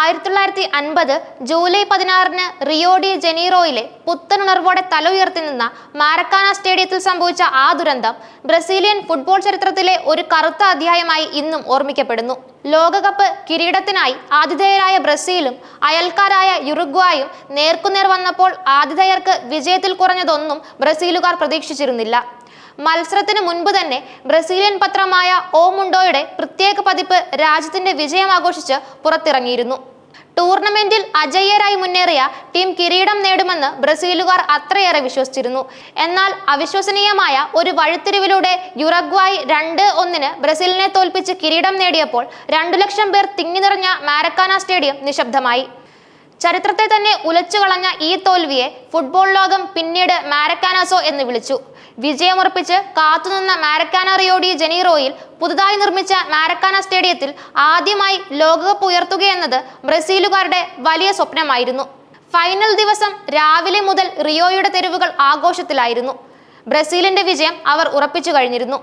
ആയിരത്തി തൊള്ളായിരത്തി അൻപത് ജൂലൈ പതിനാറിന് റിയോ ഡി ജനീറോയിലെ പുത്തനുണർവോടെ തല ഉയർത്തി നിന്ന മാരക്കാന സ്റ്റേഡിയത്തിൽ സംഭവിച്ച ആ ദുരന്തം ബ്രസീലിയൻ ഫുട്ബോൾ ചരിത്രത്തിലെ ഒരു കറുത്ത അധ്യായമായി ഇന്നും ഓർമ്മിക്കപ്പെടുന്നു. ലോകകപ്പ് കിരീടത്തിനായി ആതിഥേയരായ ബ്രസീലും അയൽക്കാരായ യുറുഗ്വായും നേർക്കുനേർ വന്നപ്പോൾ ആതിഥേയർക്ക് വിജയത്തിൽ കുറഞ്ഞതൊന്നും ബ്രസീലുകാർ പ്രതീക്ഷിച്ചിരുന്നില്ല. മത്സരത്തിന് മുൻപ് തന്നെ ബ്രസീലിയൻ പത്രമായ ഓ മുണ്ടോയുടെ പതിപ്പ് രാജ്യത്തിന്റെ വിജയം ആഘോഷിച്ച് പുറത്തിറങ്ങിയിരുന്നു. ടൂർണമെന്റിൽ അജയ്യരായി മുന്നേറിയ ടീം കിരീടം നേടുമെന്ന് ബ്രസീലുകാർ അത്രയേറെ വിശ്വസിച്ചിരുന്നു. എന്നാൽ അവിശ്വസനീയമായ ഒരു വഴിത്തിരിവിലൂടെ യുറഗ്വായ് രണ്ട് ഒന്നിന് ബ്രസീലിനെ തോൽപ്പിച്ച് കിരീടം നേടിയപ്പോൾ രണ്ടു ലക്ഷം പേർ തിങ്ങി നിറഞ്ഞ മാരക്കാന സ്റ്റേഡിയം നിശബ്ദമായി. ചരിത്രത്തെ തന്നെ ഉലച്ചു കളഞ്ഞ ഈ തോൽവിയെ ഫുട്ബോൾ ലോകം പിന്നീട് മാരക്കാനാസോ എന്ന് വിളിച്ചു. വിജയമുറപ്പിച്ച് കാത്തുനിന്ന മാരക്കാന റിയോഡി ജനീറോയിൽ പുതുതായി നിർമ്മിച്ച മാരക്കാന സ്റ്റേഡിയത്തിൽ ആദ്യമായി ലോകകപ്പ് ഉയർത്തുകയെന്നത് ബ്രസീലുകാരുടെ വലിയ സ്വപ്നമായിരുന്നു. ഫൈനൽ ദിവസം രാവിലെ മുതൽ റിയോയുടെ തെരുവുകൾ ആഘോഷത്തിലായിരുന്നു. ബ്രസീലിന്റെ വിജയം അവർ ഉറപ്പിച്ചു കഴിഞ്ഞിരുന്നു.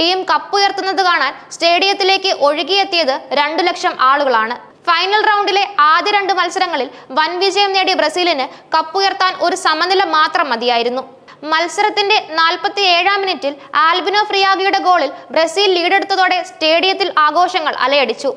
ടീം കപ്പുയർത്തുന്നത് കാണാൻ സ്റ്റേഡിയത്തിലേക്ക് ഒഴുകിയെത്തിയത് രണ്ടു ലക്ഷം ആളുകളാണ്. ഫൈനൽ റൗണ്ടിലെ ആദ്യ രണ്ട് മത്സരങ്ങളിൽ വൻ വിജയം നേടിയ ബ്രസീലിന് കപ്പുയർത്താൻ ഒരു സമനില മാത്രം മതിയായിരുന്നു. മത്സരത്തിന്റെ നാൽപ്പത്തി ഏഴാം മിനിറ്റിൽ ആൽബിനോ ഫ്രിയാഗിയുടെ ഗോളിൽ ബ്രസീൽ ലീഡെടുത്തതോടെ സ്റ്റേഡിയത്തിൽ ആഘോഷങ്ങൾ അലയടിച്ചു.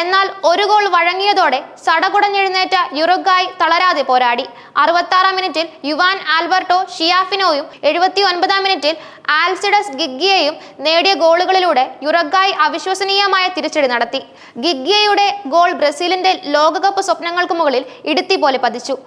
എന്നാൽ ഒരു ഗോൾ വഴങ്ങിയതോടെ സടകുടഞ്ഞെഴുന്നേറ്റ യുറുഗായ് തളരാതെ പോരാടി. അറുപത്താറാം മിനിറ്റിൽ യുവാൻ ആൽബർട്ടോ ഷിയാഫിനോയും എഴുപത്തി ഒൻപതാം മിനിറ്റിൽ ആൽസിഡസ് ഗിഗ്ഗിയയും നേടിയ ഗോളുകളിലൂടെ യുറഗായ് അവിശ്വസനീയമായ തിരിച്ചടി നടത്തി. ഗിഗ്ഗിയയുടെ ഗോൾ ബ്രസീലിന്റെ ലോകകപ്പ് സ്വപ്നങ്ങൾക്ക് മുകളിൽ ഇടുത്തി പോലെ പതിച്ചു.